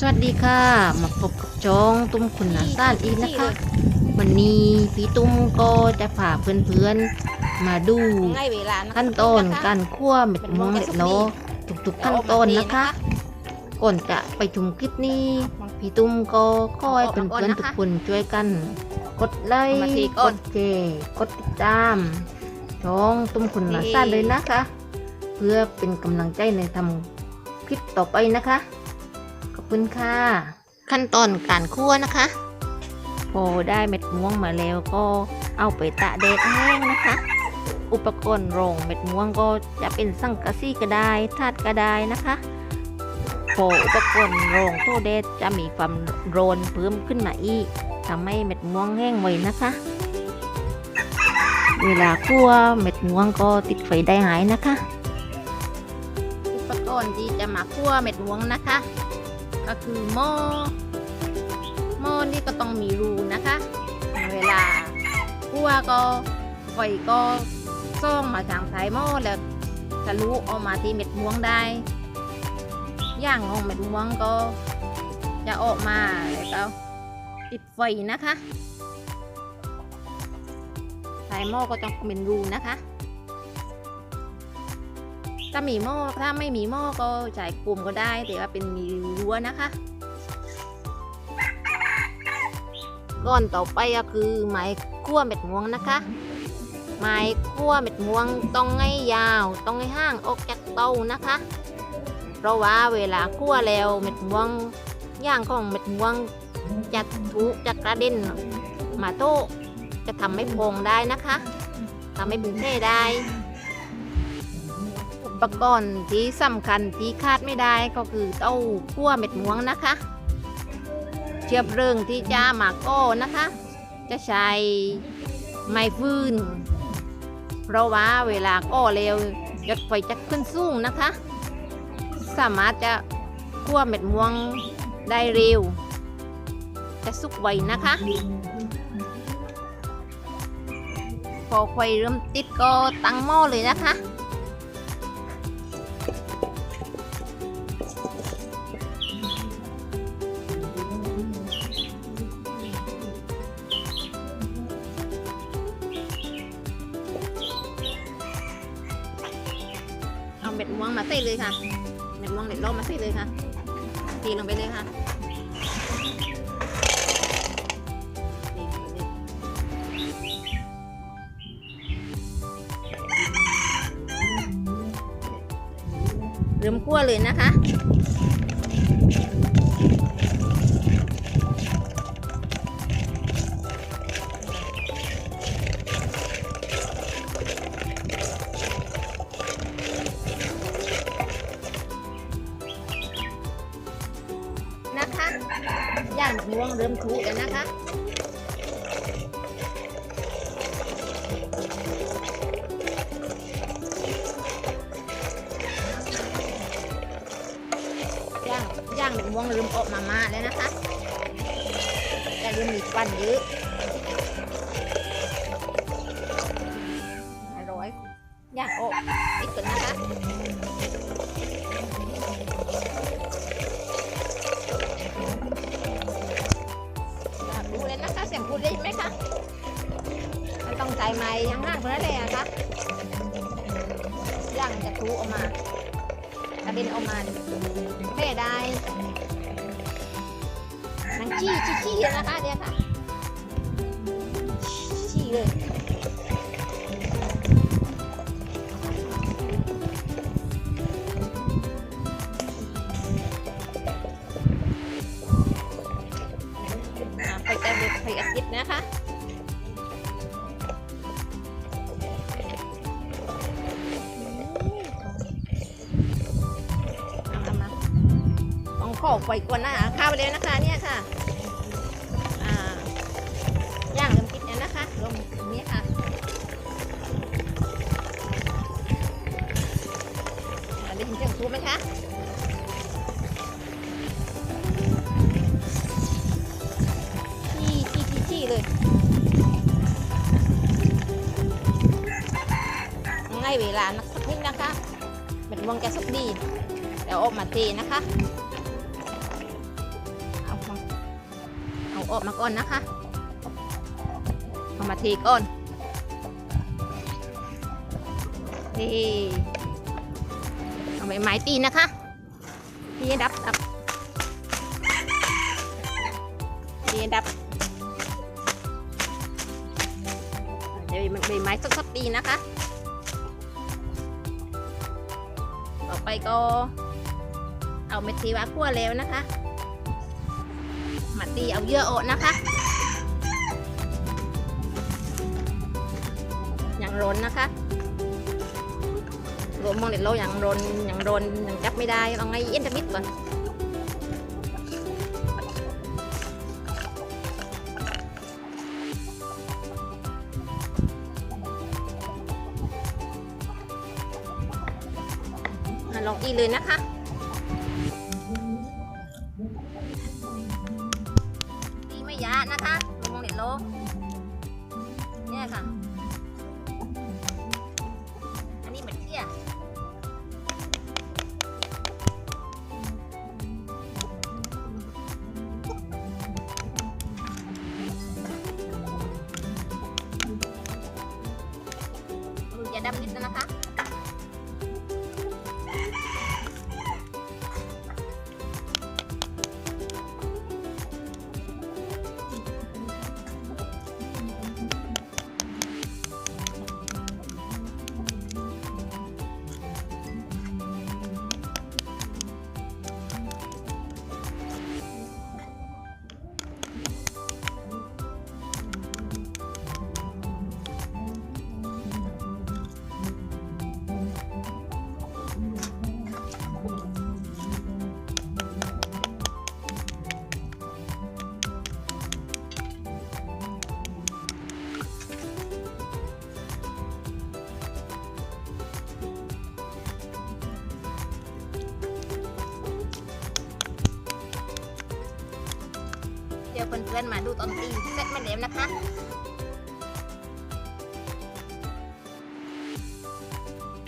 สวัสดีค่ะ มาพบกับจองตุ้มคุณนาซ่านอีกนะคะ วันนี้พี่ตุ้มก็จะพาเพื่อนๆมาดูขั้นตอนการคั่วเม็ดม่วงเม็ดโนทุกๆขั้นตอนนะคะ ก่อนจะไปชมคลิปนี้ พี่ตุ้มก็ขอให้เพื่อนๆทุกคนช่วยกัน กดไลค์กดแชร์กดติดตามชองตุ้มคุณนาซ่านเลยนะคะ เพื่อเป็นกำลังใจในทำคลิปต่อไปนะคะ ขอบคุณค่ะ ขั้นตอนการคั่วนะคะ พอได้เม็ดม่วงมาแล้วก็เอาไปตากแดดให้แห้งนะคะ อุปกรณ์รองเม็ดม่วงก็จะเป็นสังกะสีก็ได้ถาดก็ได้นะคะ พออุปกรณ์รองโทแดดจะมีความร้อนเพิ่มขึ้นมาอีกทำให้เม็ดม่วงแห้งไวนะคะ เวลาคั่วเม็ดม่วงก็ติดไฟได้หายนะคะ อุปกรณ์ที่จะมาคั่วเม็ดม่วงนะคะ ก็คือหม้อหม้อนี่ก็ต้องมีรูนะคะ เวลาคั่วก็ไฟก็ซ่องมาทางท้ายหม้อแล้วทะลุออกมาที่เม็ดม่วงได้ย่างของเม็ดม่วงก็จะออกมาแล้วก็ติดไฟนะคะท้ายหม้อก็ต้องเป็นรูนะคะ ถ้ามีหม้อถ้าไม่มีหม้อก็ใช้กลุ่มก็ได้แต่ว่าเป็นมีรั้วนะคะก้อนต่อไปก็คือไม้คั่วเม็ดม่วงนะคะ ไม้คั่วเม็ดม่วงต้องให้ยาวต้องให้ห่างออกจากเตานะคะ เพราะว่าเวลาคั่วแล้วเม็ดม่วงย่างของเม็ดม่วงจะทุจะกระเด็นมาโต้จะทำให้พองได้นะคะทำให้เป็นเท่ได้ ปกรณ์ที่สำคัญที่คาดไม่ได้ก็คือเต้าคั่วเม็ดม่วงนะคะ เชื้อเพลิงที่จะมาก้นะคะ จะใช้ไม้ฟืน เพราะว่าเวลาก้อเร็วยอดไฟจะขึ้นสูงนะคะ สามารถจะคั่วเม็ดม่วงได้เร็ว จะสุกไวนะคะพอไฟเริ่มติดก็ตั้งหม้อเลยนะคะ มาใส่เลยค่ะเม็ดม่วงเด็ดล่มมาใส่เลยค่ะตีลงไปเลยค่ะเริ่มคั่วเลยนะคะ ย่างมะม่วงเริ่มทุแล้วนะคะย่างย่างม่วงเริ่มออกมามาแล้วนะคะแต่เริ่มมีควันเยอะอร่อยย่างออกอีกตัวนะคะ จะทุอาเดนออกมาเท่ได้นังชี้ชี้ชี้นะคะเดี๋ยวค่ะ ต้องขอไฟก่อนนะคะข้าวไปเลยนะคะเนี่ยค่ะย่างเริ่มติดแล้วนะคะลงนี้ค่ะได้ยินเสียงทุบไหมคะชี้ชี้ชี้เลยง่ายเวลานักสักนิดนะคะเป็นวงแกสุกดีเดี๋ยวออกมาเทนะคะ ออกมาก่อนนะคะเอามาทีก่อนนี่เอาใบไม้ตีนะคะที่ดับดับที่ดับเดี๋ยวใบไม้สดๆตีนะคะ ต่อไปก็เอาเม็ดทีวาคั่วแล้วนะคะ มาตีเอาเยื่อออนะคะ อย่างร้นนะคะรวมมองเด็ดโลอย่างร้นอย่างร้นอย่างจับไม่ได้เอาไงเย็นจะมิดก่อนลองอีเลยนะคะ ดำนิดนึงนะคะ เพื่อนๆมาดูตอนตีเสร็จม่เร็วนะคะ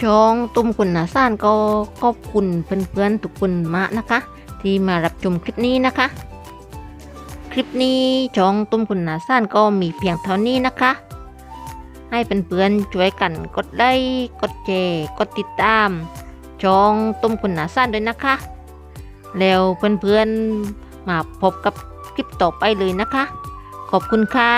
ช่องตุ้มคุณนาซ่านก็ขอบคุณเพื่อนๆทุกคนมากนะคะ ที่มารับชมคลิปนี้นะคะ คลิปนี้ช่องตุ้มคุณนาซ่านก็มีเพียงเท่านี้นะคะ ให้เพื่อนๆช่วยกันกดไลค์กดแชร์กดติดตามช่องตุ้มคุณนาซ่านด้วยนะคะ แล้วเพื่อนๆมาพบกับ ลิปต่อไปเลยนะคะ ขอบคุณค่ะ